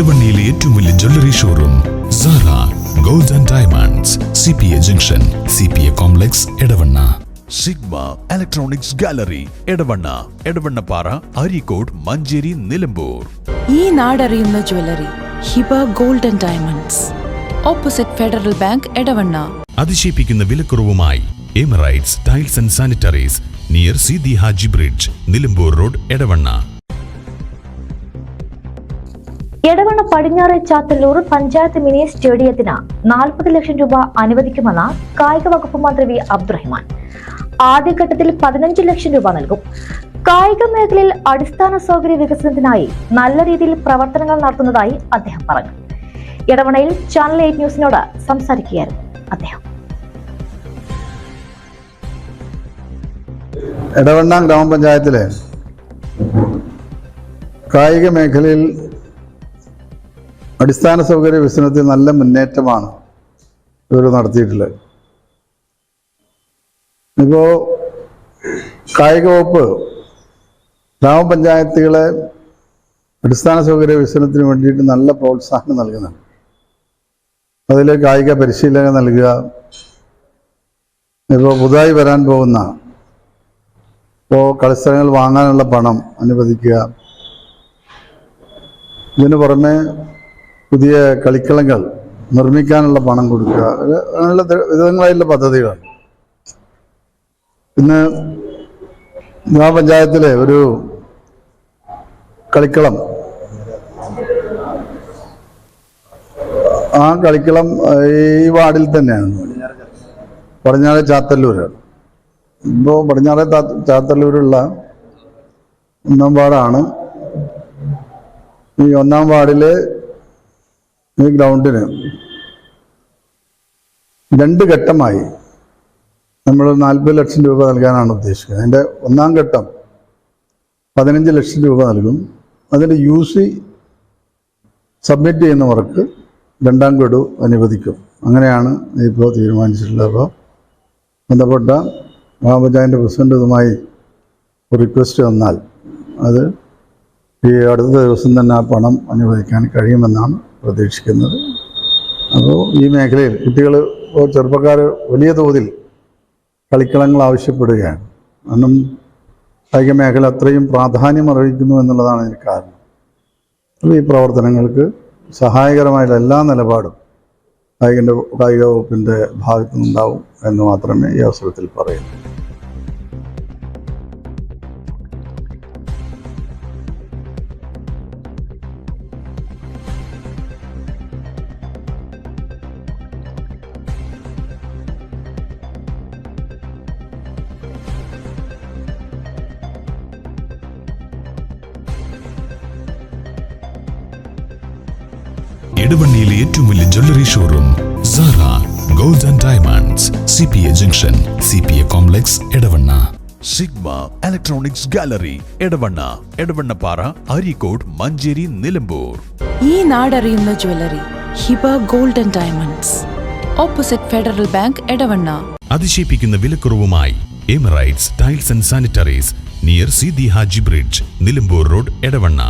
ഇടവണ്ണിയിലെ ഏറ്റവും വലിയ jewellery showroom Sara gold and diamonds C P A junction C P A complex Edavanna. Sigma electronics gallery Edavanna Edavannappara Areekode Manjeri Nilambur. ഈ നാടറിയുന്ന jewellery Hiba gold and diamonds opposite Federal Bank Edavanna. അതിശയിപ്പിക്കുന്ന വിലക്കുറവുമായി Emirates tiles and sanitaries near C D Haji bridge Nilambur road Edavanna. Edavanna പടിഞ്ഞാറ് Chathallur panchayat mini സ്റ്റേഡിയത്തിന് നാൽപ്പത് ലക്ഷം രൂപ അനുവദിക്കുമെന്ന് കായിക വകുപ്പ് മന്ത്രി V Abdurahman. ആദ്യഘട്ടത്തിൽ പതിനഞ്ച് ലക്ഷം രൂപ നൽകും. കായിക മേഖലയിൽ അടിസ്ഥാന സൗകര്യ വികസനത്തിനായി നല്ല രീതിയിൽ പ്രവർത്തനങ്ങൾ നടത്തുന്നതായി അദ്ദേഹം പറഞ്ഞു. ഇടവണയിൽ ചാനൽ എയ്റ്റ് ന്യൂസിനോട് സംസാരിക്കുകയായിരുന്നു അദ്ദേഹം. എടവണ്ണ ഗ്രാമപഞ്ചായത്തിലെ കായിക മേഖലയിൽ അടിസ്ഥാന സൗകര്യ വികസനത്തിൽ നല്ല മുന്നേറ്റമാണ് ഇവർ നടത്തിയിട്ടുള്ളത്. ഇപ്പോൾ കായിക വകുപ്പ് ഗ്രാമപഞ്ചായത്തുകളെ അടിസ്ഥാന സൗകര്യ വികസനത്തിന് വേണ്ടിയിട്ട് നല്ല പ്രോത്സാഹനം നൽകുന്നുണ്ട്. അതിൽ കായിക പരിശീലനം നൽകുക. ഇപ്പോൾ പുതുതായി വരാൻ പോകുന്ന ഇപ്പോൾ കളിസ്ഥലങ്ങൾ വാങ്ങാനുള്ള പണം അനുവദിക്കുക. ഇതിനു പുറമെ പുതിയ കളിക്കളങ്ങൾ നിർമ്മിക്കാനുള്ള പണം കൊടുക്കുക. അങ്ങനെയുള്ള വിധങ്ങളായുള്ള പദ്ധതികളാണ്. ഇന്ന് ഗ്രാമപഞ്ചായത്തിലെ ഒരു കളിക്കളം ആ കളിക്കളം ഈ വാർഡിൽ തന്നെയാണ്. പടിഞ്ഞാറ് ചാത്തല്ലൂരാണ് ഇപ്പോൾ പടിഞ്ഞാറെ ചാത്തല്ലൂരുള്ള ഒന്നാം വാർഡാണ്. ഈ ഒന്നാം വാർഡിലെ ഈ ഗ്രൗണ്ടിന് രണ്ട് ഘട്ടമായി നമ്മൾ നാൽപ്പത് ലക്ഷം രൂപ നൽകാനാണ് ഉദ്ദേശിക്കുന്നത്. അതിന്റെ ഒന്നാം ഘട്ടം പതിനഞ്ച് ലക്ഷം രൂപ നൽകും. അതിന്റെ യു സി സബ്മിറ്റ് ചെയ്യുന്നവർക്ക് രണ്ടാം ഗഡു അനുവദിക്കും. അങ്ങനെയാണ് ഇപ്പോൾ തീരുമാനിച്ചിട്ടുള്ളത്. അപ്പോൾ ബന്ധപ്പെട്ട മഹാപഞ്ചായത്തിന്റെ പ്രസിഡന്റ് ഇതുമായി റിക്വസ്റ്റ് വന്നാൽ അത് ഈ അടുത്ത ദിവസം തന്നെ ആ പണം അനുവദിക്കാൻ കഴിയുമെന്നാണ് പ്രതീക്ഷിക്കുന്നത്. അപ്പോൾ ഈ മേഖലയിൽ കുട്ടികൾ ചെറുപ്പക്കാർ വലിയ തോതിൽ കളിക്കളങ്ങൾ ആവശ്യപ്പെടുകയാണ്. കാരണം കായിക മേഖല അത്രയും പ്രാധാന്യം അർഹിക്കുന്നു എന്നുള്ളതാണ് ഇതിന് കാരണം. അപ്പോൾ ഈ പ്രവർത്തനങ്ങൾക്ക് സഹായകരമായിട്ടുള്ള എല്ലാ നിലപാടും കായികന്റെ കായിക വകുപ്പിന്റെ ഭാഗത്തുനിന്നുണ്ടാവും എന്ന് മാത്രമേ ഈ അവസരത്തിൽ പറയൂ ഇടവണ്ണിയിലെ ഏറ്റവും വലിയ jewellery showroom Sara gold and diamonds C P A junction C P A complex Edavanna. Sigma electronics gallery Edavanna Edavannappara Areekode Manjeri Nilambur. ഈ നാടറിയുന്ന jewellery Hiba gold and diamonds opposite Federal Bank Edavanna. അതിശയിപ്പിക്കുന്ന വിലക്കുറവുമായി Emirates tiles and sanitaries near C D Haji bridge Nilambur road Edavanna.